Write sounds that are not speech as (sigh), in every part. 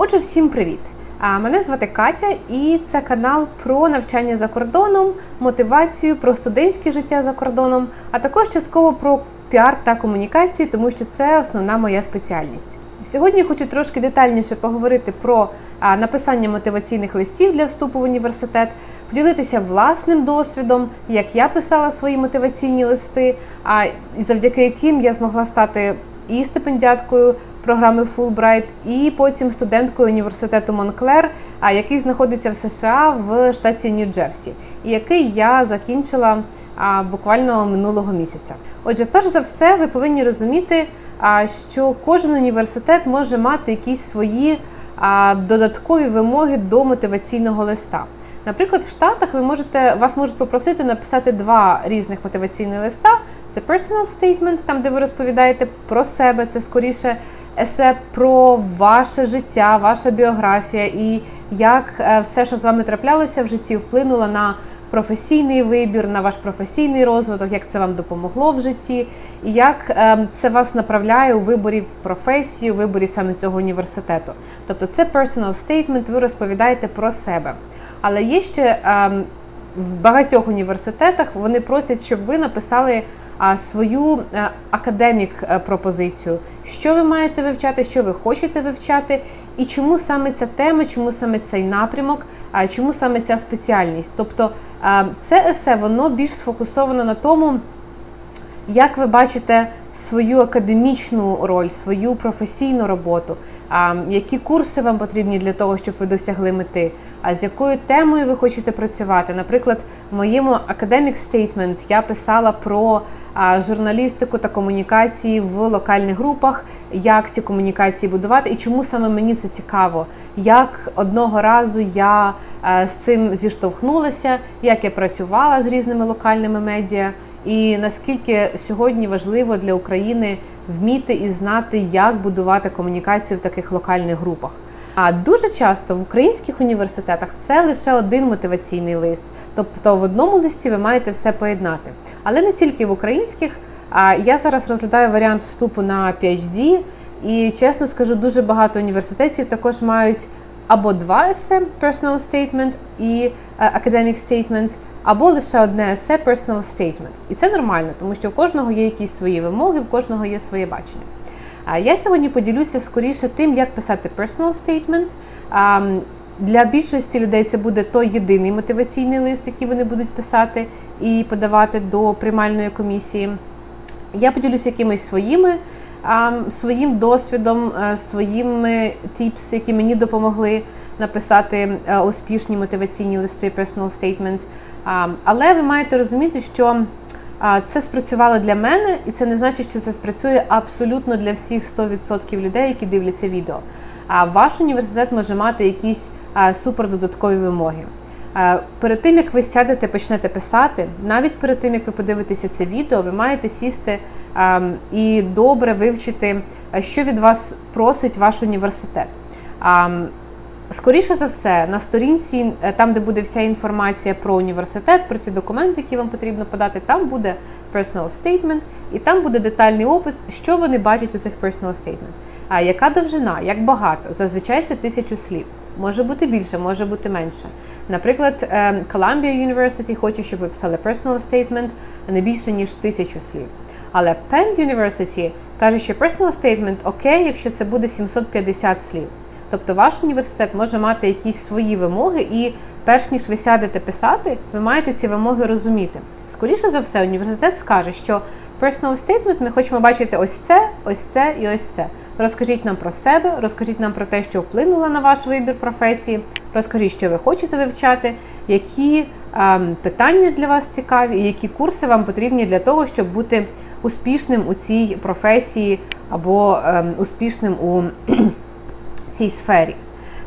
Отже, всім привіт! Мене звати Катя, і це канал про навчання за кордоном, мотивацію, про студентське життя за кордоном, а також частково про піар та комунікації, тому що це основна моя спеціальність. Сьогодні хочу трошки детальніше поговорити про написання мотиваційних листів для вступу в університет, поділитися власним досвідом, як я писала свої мотиваційні листи, завдяки яким я змогла стати і стипендіаткою програми Fulbright, і потім студенткою університету Монклер, який знаходиться в США в штаті Нью-Джерсі, і який я закінчила буквально минулого місяця. Отже, перш за все, ви повинні розуміти, що кожен університет може мати якісь свої додаткові вимоги до мотиваційного листа. Наприклад, в Штатах ви можете вас можуть попросити написати два різних мотиваційних листа. Це personal statement, там де ви розповідаєте про себе, це скоріше есе про ваше життя, ваша біографія і як е, все, що з вами траплялося в житті, вплинуло на професійний вибір, на ваш професійний розвиток, як це вам допомогло в житті, і як е, це вас направляє у виборі професії, у виборі саме цього університету. Тобто, це personal statement, ви розповідаєте про себе. Але є ще е, в багатьох університетах вони просять, щоб ви написали свою академік пропозицію, що ви маєте вивчати, що ви хочете вивчати, і чому саме ця тема, чому саме цей напрямок, а чому саме ця спеціальність. Тобто це есе воно більш сфокусовано на тому. Як ви бачите свою академічну роль, свою професійну роботу, а, які курси вам потрібні для того, щоб ви досягли мети? А з якою темою ви хочете працювати? Наприклад, в моєму academic statement я писала про а, журналістику та комунікації в локальних групах, як ці комунікації будувати і чому саме мені це цікаво, як одного разу я а, з цим зіштовхнулася, як я працювала з різними локальними медіа. І наскільки сьогодні важливо для України вміти і знати, як будувати комунікацію в таких локальних групах. А дуже часто в українських університетах це лише один мотиваційний лист. Тобто в одному листі ви маєте все поєднати. Але не тільки в українських. А я зараз розглядаю варіант вступу на PhD, і чесно скажу, дуже багато університетів також мають або два есе personal statement і academic statement, або лише одне есе personal statement. І це нормально, тому що у кожного є якісь свої вимоги, в кожного є своє бачення. Я сьогодні поділюся скоріше тим, як писати personal statement. Для більшості людей це буде той єдиний мотиваційний лист, який вони будуть писати і подавати до приймальної комісії. Я поділюся якимись своїми своїм досвідом, е, своїми тіпс, які мені допомогли написати е, успішні мотиваційні листи, personal statement. Але ви маєте розуміти, що це спрацювало для мене, і це не значить, що це спрацює абсолютно для всіх 100% людей, які дивляться відео. А ваш університет може мати якісь супердодаткові вимоги. Перед тим, як ви сядете, почнете писати, навіть перед тим, як ви подивитеся це відео, ви маєте сісти і добре вивчити, що від вас просить ваш університет. Скоріше за все, на сторінці, е, там, де буде вся інформація про університет, про ці документи, які вам потрібно подати, там буде personal statement, і там буде детальний опис, що вони бачать у цих personal statement. А яка довжина, як багато? Зазвичай це тисячу слів. Може бути більше, може бути менше. Наприклад, ем, Columbia University хоче, щоб ви писали personal statement не більше ніж тисячу слів. Але Penn University каже, що personal statement окей, якщо це буде 750 слів. Тобто ваш університет може мати якісь свої вимоги, і перш ніж ви сядете писати, ви маєте ці вимоги розуміти. Скоріше за все, університет скаже, що personal statement ми хочемо бачити ось це, ось це і ось це. Розкажіть нам про себе, розкажіть нам про те, що вплинуло на ваш вибір професії, розкажіть, що ви хочете вивчати, які ем, питання для вас цікаві, і які курси вам потрібні для того, щоб бути успішним у цій професії або ем, успішним у (clears throat) цій сфері.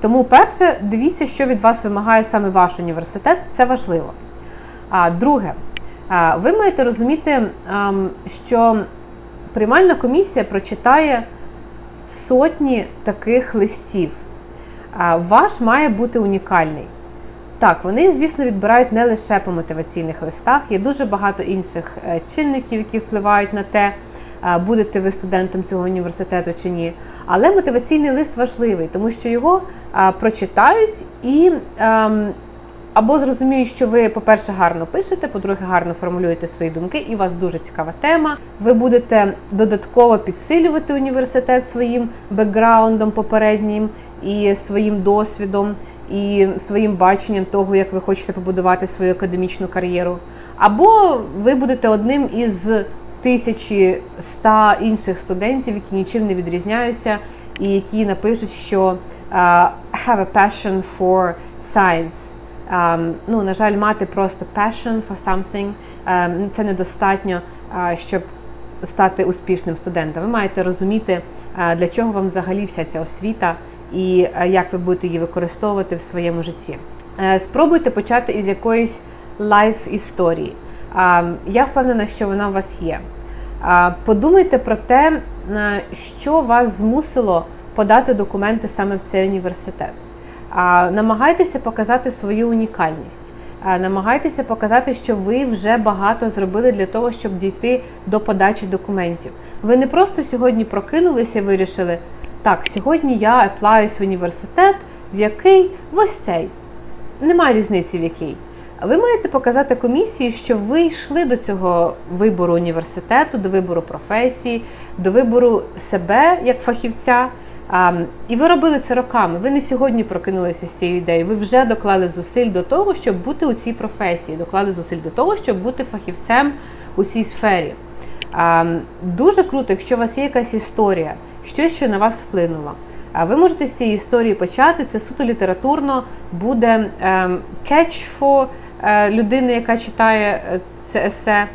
Тому, перше, дивіться, що від вас вимагає саме ваш університет, це важливо. А друге, ви маєте розуміти, що приймальна комісія прочитає сотні таких листів. Ваш має бути унікальний. Так, вони, звісно, відбирають не лише по мотиваційних листах, є дуже багато інших е, чинників, які впливають на те, будете ви студентом цього університету чи ні. Але мотиваційний лист важливий, тому що його прочитають і. Або зрозуміють, що ви, по-перше, гарно пишете, по-друге, гарно формулюєте свої думки, і у вас дуже цікава тема. Ви будете додатково підсилювати університет своїм бекграундом попереднім і своїм досвідом, і своїм баченням того, як ви хочете побудувати свою академічну кар'єру. Або ви будете одним із тисячі ста інших студентів, які нічим не відрізняються, і які напишуть, що uh, have a passion for science. Um, ну, на жаль, мати просто passion for something um, це недостатньо, uh, щоб стати успішним студентом. Ви маєте розуміти, uh, для чого вам взагалі вся ця освіта і uh, як ви будете її використовувати в своєму житті. Спробуйте почати із якоїсь лайф історії. Uh, я впевнена, що вона у вас є. Подумайте про те, що вас змусило подати документи саме в цей університет. Намагайтеся показати свою унікальність. Намагайтеся показати, що ви вже багато зробили для того, щоб дійти до подачі документів. Ви не просто сьогодні прокинулися і вирішили, так, сьогодні я еплаюсь в університет, в який ось цей. Немає різниці в який. Ви маєте показати комісії, що ви йшли до цього вибору університету, до вибору професії, до вибору себе як фахівця. А, І ви робили це роками. Ви не сьогодні прокинулися з цією ідеєю. Ви вже доклали зусиль до того, щоб бути у цій професії, доклали зусиль до того, щоб бути фахівцем у цій сфері. А, Дуже круто, якщо у вас є якась історія, щось, що на вас вплинуло. А ви можете з цієї історії почати. Це суто літературно буде catch for е, людини, яка читає е, це есе.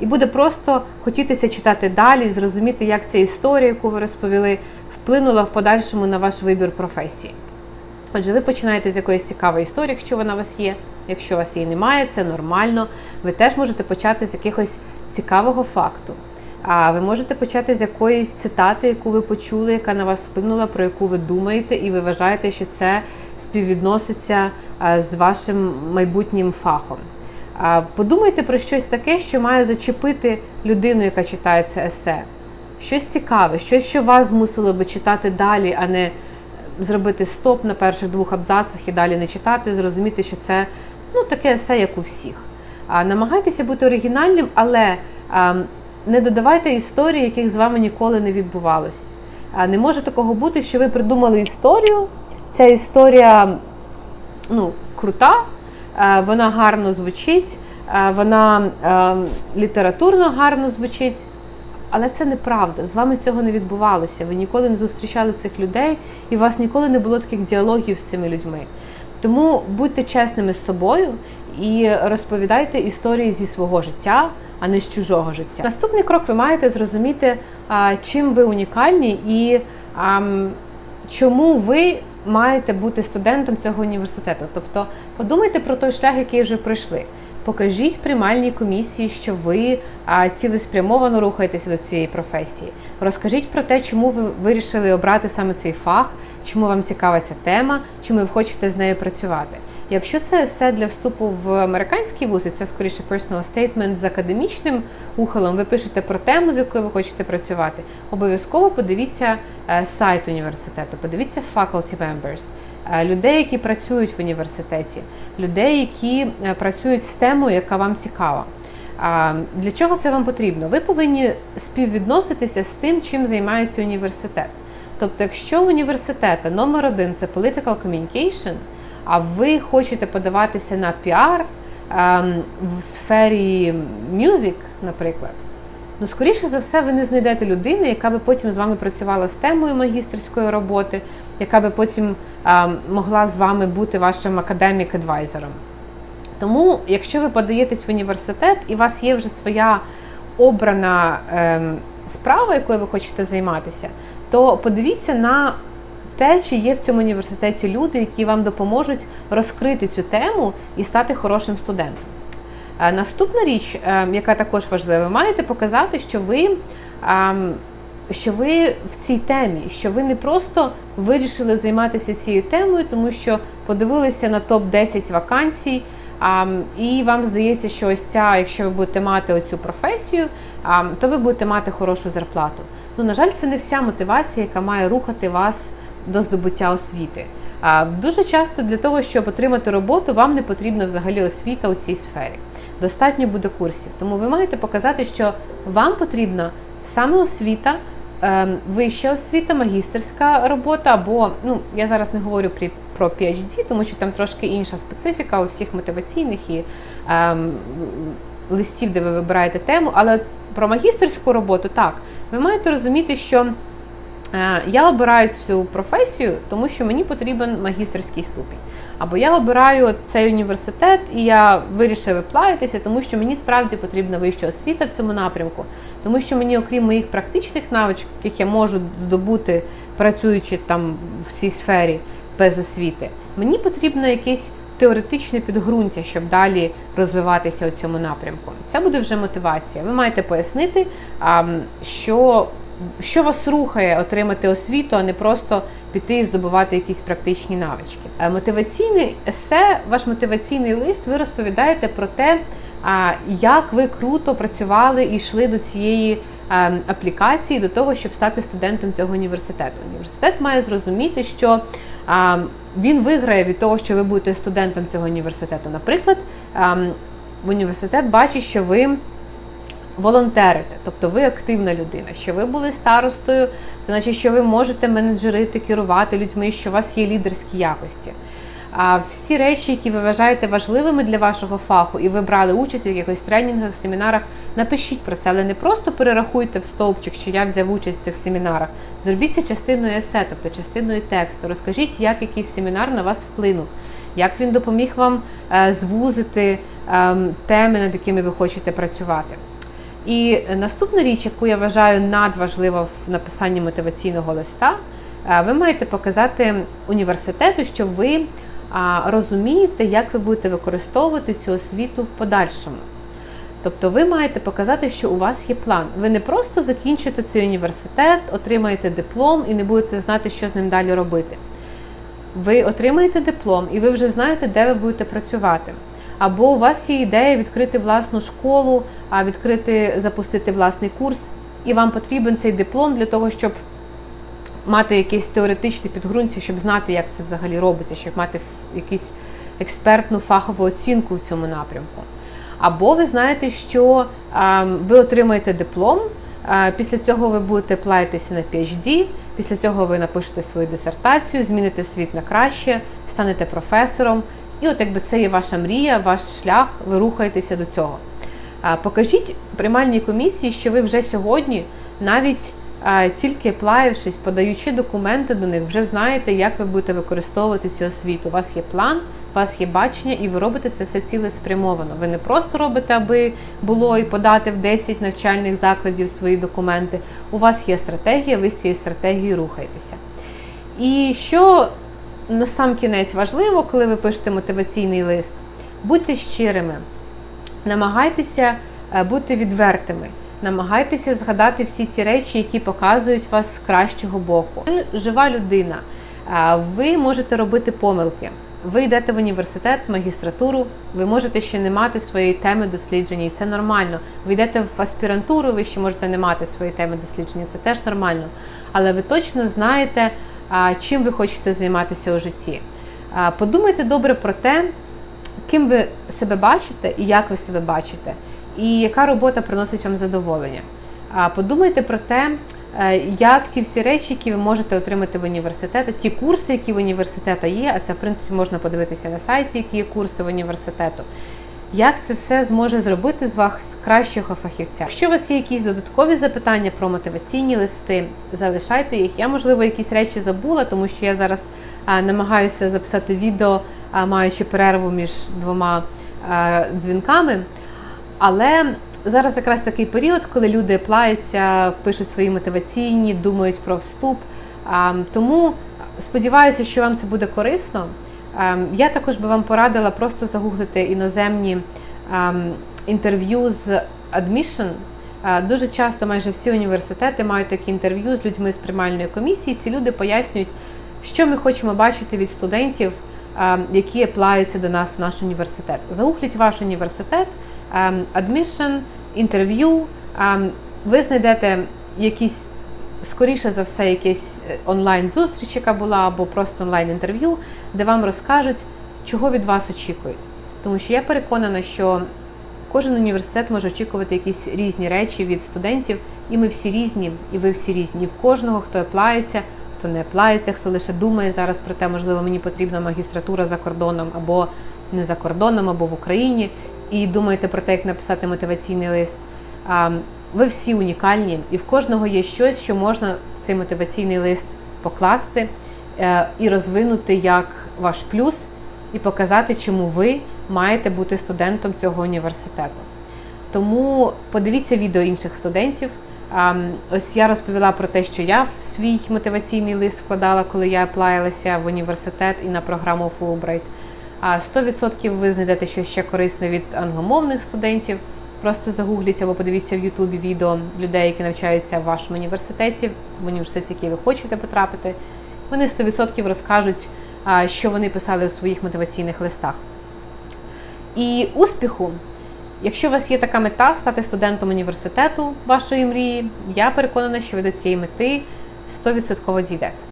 І буде просто хотітися читати далі, зрозуміти, як ця історія, яку ви розповіли, вплинула в подальшому на ваш вибір професії. Отже, ви починаєте з якоїсь цікавої історії, якщо вона у вас є. Якщо у вас її немає, це нормально. Ви теж можете почати з якогось цікавого факту. А ви можете почати з якоїсь цитати, яку ви почули, яка на вас вплинула, про яку ви думаєте, і ви вважаєте, що це співвідноситься з вашим майбутнім фахом. Подумайте про щось таке, що має зачепити людину, яка читає це есе щось цікаве, щось, що вас змусило би читати далі, а не зробити стоп на перших двох абзацах і далі не читати, зрозуміти, що це ну, таке есе, як у всіх. А, Намагайтеся бути оригінальним, але а, не додавайте історії, яких з вами ніколи не відбувалось. А, Не може такого бути, що ви придумали історію. Ця історія ну, крута, а, вона гарно звучить, вона а, літературно гарно звучить. Але це неправда. З вами цього не відбувалося. Ви ніколи не зустрічали цих людей, і у вас ніколи не було таких діалогів з цими людьми. Тому будьте чесними з собою і розповідайте історії зі свого життя, а не з чужого життя. Наступний крок ви маєте зрозуміти, чим ви унікальні і чому ви маєте бути студентом цього університету. Тобто подумайте про той шлях, який вже пройшли. Покажіть приймальній комісії, що ви цілеспрямовано рухаєтеся до цієї професії. Розкажіть про те, чому ви вирішили обрати саме цей фах, чому вам цікава ця тема, чому ви хочете з нею працювати. Якщо це есе для вступу в американські вузи, це скоріше personal statement з академічним ухилом, ви пишете про тему, з якою ви хочете працювати. Обов'язково подивіться е, сайт університету, подивіться faculty members. Е, людей, які працюють в університеті, людей, які е, працюють з темою, яка вам цікава. Для чого це вам потрібно? Ви повинні співвідноситися з тим, чим займається університет. Тобто, якщо в університету номер один це political communication, а ви хочете подаватися на піар ем, в сфері music, наприклад, ну, скоріше за все, ви не знайдете людини, яка би потім з вами працювала з темою магістерської роботи, яка би потім а, могла з вами бути вашим академік-адвайзером. Тому, якщо ви подаєтесь в університет і у вас є вже своя обрана е, справа, якою ви хочете займатися, то подивіться на те, чи є в цьому університеті люди, які вам допоможуть розкрити цю тему і стати хорошим студентом. Е, наступна річ, е, яка також важлива, ви маєте показати, що ви ем, що ви в цій темі, що ви не просто вирішили займатися цією темою, тому що подивилися на топ-10 вакансій і вам здається, що ось ця, якщо ви будете мати оцю професію, то ви будете мати хорошу зарплату. Ну, на жаль, це не вся мотивація, яка має рухати вас до здобуття освіти. Дуже часто для того, щоб отримати роботу, вам не потрібна взагалі освіта у цій сфері. Достатньо буде курсів. Тому ви маєте показати, що вам потрібна саме освіта, ем, вища освіта, магістерська робота, або ну я зараз не говорю про PhD, тому що там трошки інша специфіка у всіх мотиваційних і ем, листів, де ви вибираєте тему. Але про магістерську роботу так, ви маєте розуміти, що я обираю цю професію, тому що мені потрібен магістерський ступінь. Або я обираю цей університет і я вирішив виплавитися, тому що мені справді потрібна вища освіта в цьому напрямку, тому що мені, окрім моїх практичних навичок, яких я можу здобути, працюючи там в цій сфері без освіти, мені потрібно якесь теоретичне підґрунтя, щоб далі розвиватися у цьому напрямку. Це буде вже мотивація. Ви маєте пояснити, що, що вас рухає отримати освіту, а не просто піти і здобувати якісь практичні навички. Е, Мотиваційний есе, ваш мотиваційний лист, ви розповідаєте про те, як ви круто працювали і йшли до цієї е, аплікації, до того, щоб стати студентом цього університету. Університет має зрозуміти, що він виграє від того, що ви будете студентом цього університету. Наприклад, ем, університет бачить, що ви волонтерите, тобто ви активна людина, що ви були старостою, це значить, що ви можете менеджерити, керувати людьми, що у вас є лідерські якості. А всі речі, які ви вважаєте важливими для вашого фаху, і ви брали участь в якихось тренінгах, семінарах, напишіть про це, але не просто перерахуйте в стовпчик, що я взяв участь в цих семінарах. Зробіть це частиною есе, тобто частиною тексту. Розкажіть, як якийсь семінар на вас вплинув, як він допоміг вам е, звузити е, теми, над якими ви хочете працювати. І наступна річ, яку я вважаю надважлива в написанні мотиваційного листа, е, ви маєте показати університету, що ви розумієте, як ви будете використовувати цю освіту в подальшому. Тобто ви маєте показати, що у вас є план. Ви не просто закінчите цей університет, отримаєте диплом і не будете знати, що з ним далі робити. Ви отримаєте диплом, і ви вже знаєте, де ви будете працювати. Або у вас є ідея відкрити власну школу, а відкрити, запустити власний курс, і вам потрібен цей диплом для того, щоб мати якесь теоретичне підґрунтя, щоб знати, як це взагалі робиться, щоб мати якусь експертну фахову оцінку в цьому напрямку. Або ви знаєте, що ви отримаєте диплом, після цього ви будете платитися на PhD, після цього ви напишете свою дисертацію, зміните світ на краще, станете професором. І от якби це є ваша мрія, ваш шлях, ви рухаєтеся до цього. Покажіть приймальній комісії, що ви вже сьогодні навіть тільки плаявшись, подаючи документи до них, вже знаєте, як ви будете використовувати цю освіту. У вас є план, у вас є бачення, і ви робите це все цілеспрямовано. Ви не просто робите, аби було і подати в 10 навчальних закладів свої документи. У вас є стратегія, ви з цією стратегією рухаєтеся. І що на сам кінець важливо, коли ви пишете мотиваційний лист, будьте щирими, намагайтеся е, бути відвертими. Намагайтеся згадати всі ці речі, які показують вас з кращого боку. Ви жива людина, е, ви можете робити помилки. Ви йдете в університет, магістратуру, ви можете ще не мати своєї теми дослідження, і це нормально. Ви йдете в аспірантуру, ви ще можете не мати своєї теми дослідження, це теж нормально. Але ви точно знаєте, чим ви хочете займатися у житті. Подумайте добре про те, ким ви себе бачите і як ви себе бачите, і яка робота приносить вам задоволення. Подумайте про те, е, як ті всі речі, які ви можете отримати в університеті, ті курси, які в університеті є, а це в принципі можна подивитися на сайті, які є курси в університету. Як це все зможе зробити з вас кращого фахівця? Якщо у вас є якісь додаткові запитання про мотиваційні листи, залишайте їх. Я, можливо, якісь речі забула, тому що я зараз намагаюся записати відео, маючи перерву між двома дзвінками. Але зараз якраз такий період, коли люди плаються, пишуть свої мотиваційні, думають про вступ. Тому сподіваюся, що вам це буде корисно. Ем, Я також би вам порадила просто загуглити іноземні ем, інтерв'ю з Admission. Е, Дуже часто майже всі університети мають такі інтерв'ю з людьми з приймальної комісії. Ці люди пояснюють, що ми хочемо бачити від студентів е, які аплаються до нас в наш університет. Загугліть ваш університет, admission, інтерв'ю. Ви знайдете якісь, скоріше за все, якесь е, онлайн-зустріч, яка була, або просто онлайн-інтерв'ю, де вам розкажуть, чого від вас очікують. Тому що я переконана, що кожен університет може очікувати якісь різні речі від студентів, і ми всі різні, і ви всі різні. В кожного, хто аплається, хто не аплається, хто лише думає зараз про те, можливо, мені потрібна магістратура за кордоном або не за кордоном, або в Україні, і думаєте про те, як написати мотиваційний лист. Ви всі унікальні, і в кожного є щось, що можна в цей мотиваційний лист покласти е, і розвинути як ваш плюс, і показати, чому ви маєте бути студентом цього університету. Тому подивіться відео інших студентів. Ось я розповіла про те, що я в свій мотиваційний лист вкладала, коли я аплаїлася в університет і на програму Fulbright. А 100% ви знайдете щось ще корисне від англомовних студентів. Просто загугліть або подивіться в Ютубі відео людей, які навчаються в вашому університеті, в університеті, в який ви хочете потрапити. Вони 100% розкажуть, що вони писали у своїх мотиваційних листах. І успіху, якщо у вас є така мета стати студентом університету вашої мрії, я переконана, що ви до цієї мети 100% дійдете.